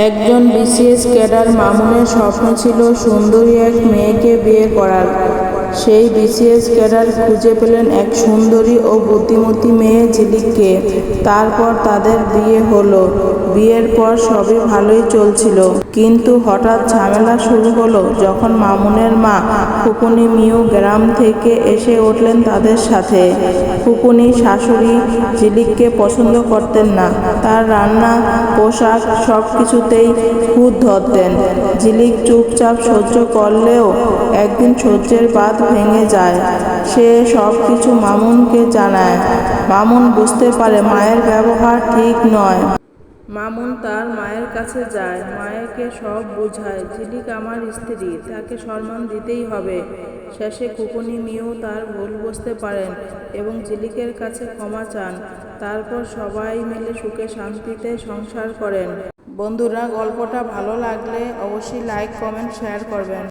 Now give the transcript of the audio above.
একজন BCS cadre মামুনের স্বপ্ন ছিল সুন্দরী এক মেয়েকে বিয়ে করার। সেই বিসিএস ক্যাডার খুঁজে পেলেন এক সুন্দরী ও বুদ্ধিমতী মেয়ে ঝিলিককে তারপর তাদের বিয়ে হলো। বিয়ের পর সবই ভালোই চলছিল। কিন্তু হঠাৎ ঝামেলা শুরু হলো যখন মামুনের মা ফুকুনি মিউ গ্রাম থেকে এসে উঠলেন তাদের সাথে। ফুকুনি শাশুড়ি ঝিলিককে পছন্দ করতেন না। তার রান্না, পোশাক সব কিছুতেই খুঁত ধরতেন। ঝিলিক চুপচাপ সহ্য করলেও একদিন সহ্যের বাঁধ ভেঙে যায়। সে সব কিছু মামুনকে জানায়। মামুন বুঝতে পারে মায়ের ব্যবহার ঠিক নয়। মামুন তার মায়ের কাছে যায়। মায়েরকে সব বোঝায়। ঝিলিক আমার স্ত্রী, তাকে সম্মান দিতেই হবে। শেষে কুকুনি মিউ তার ভুল বুঝতে পারেন এবং ঝিলিকের কাছে ক্ষমা চান। তারপর সবাই মিলে সুখে শান্তিতে সংসার করেন। বন্ধুরা, গল্পটা ভালো লাগলে অবশ্যই লাইক কমেন্ট শেয়ার করবেন।